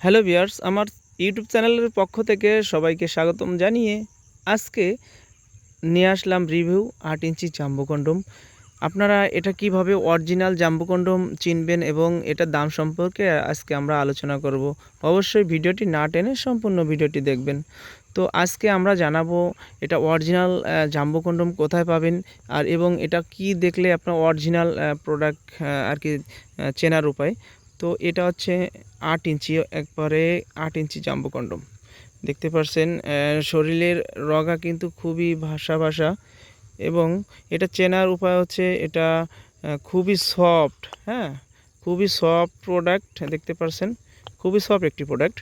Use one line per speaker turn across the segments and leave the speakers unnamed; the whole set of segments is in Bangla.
হ্যালো ভিয়ার্স আমার ইউটিউব চ্যানেলের পক্ষ থেকে সবাইকে স্বাগতম জানিয়ে আজকে নিয়ে আসলাম রিভিউ আট ইঞ্চি জাম্বো কন্ডম আপনারা এটা কীভাবে অরিজিনাল জাম্বো কন্ডম চিনবেন এবং এটার দাম সম্পর্কে আজকে আমরা আলোচনা করব, অবশ্যই ভিডিওটি না টেনে সম্পূর্ণ ভিডিওটি দেখবেন। তো আজকে আমরা জানাব এটা অরিজিনাল জাম্বো কন্ডম কোথায় পাবেন আর এবং এটা কি দেখলে আপনার অরিজিনাল প্রোডাক্ট আর কি চেনার উপায়। তো এটা হচ্ছে আট ইঞ্চি, একবারে আট ইঞ্চি জাম্বো কন্ডম। দেখতে পারছেন শরীরের রগা কিন্তু খুবই ভাসা ভাসা এবং এটা চেনার উপায় হচ্ছে এটা খুবই সফট হ্যাঁ খুবই সফট প্রোডাক্ট, দেখতে পাচ্ছেন খুবই সফট একটি প্রোডাক্ট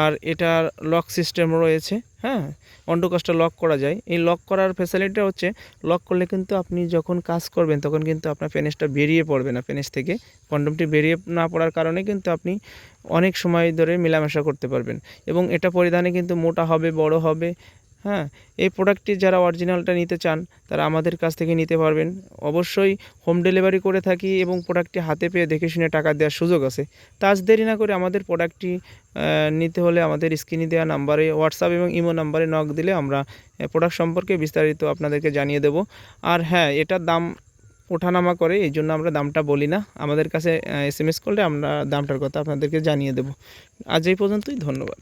আর এটার লক সিস্টেম রয়েছে হ্যাঁ? অন্ডকোষটা লক করা যায়। এই লক করার ফ্যাসিলিটিটা হচ্ছে লক করলে কিন্তু আপনি যখন কাজ করবেন, তখন কিন্তু আপনার ফেনেসটা বেরিয়ে পড়বে না ফেনেস থেকে। কন্ডমটি বেরিয়ে না পড়ার কারণে কিন্তু আপনি অনেক সময় ধরে মেলামেশা করতে পারবেন। এবং এটা পরিধানে কিন্তু মোটা হবে, বড় হবে হ্যাঁ এই প্রোডাক্টটি যারা অরিজিনালটা নিতে চান, তারা আমাদের কাছ থেকে নিতে পারবেন। অবশ্যই হোম ডেলিভারি করে থাকি এবং প্রোডাক্টটি হাতে পেয়ে দেখে শুনে টাকা দেওয়ার সুযোগ আছে। তাজ দেরি না করে আমাদের প্রোডাক্টটি নিতে হলে আমাদের স্ক্রিনে দেওয়া নাম্বারে হোয়াটসঅ্যাপ এবং ইমো নাম্বারে নক দিলে আমরা প্রোডাক্ট সম্পর্কে বিস্তারিত আপনাদেরকে জানিয়ে দেব। আর হ্যাঁ এটার দাম ওঠানামা করে, এই জন্য আমরা দামটা বলি না। আমাদের কাছে এস এম এস করলে আমরা দামটার কথা আপনাদেরকে জানিয়ে দেব। আজ এই পর্যন্তই, ধন্যবাদ।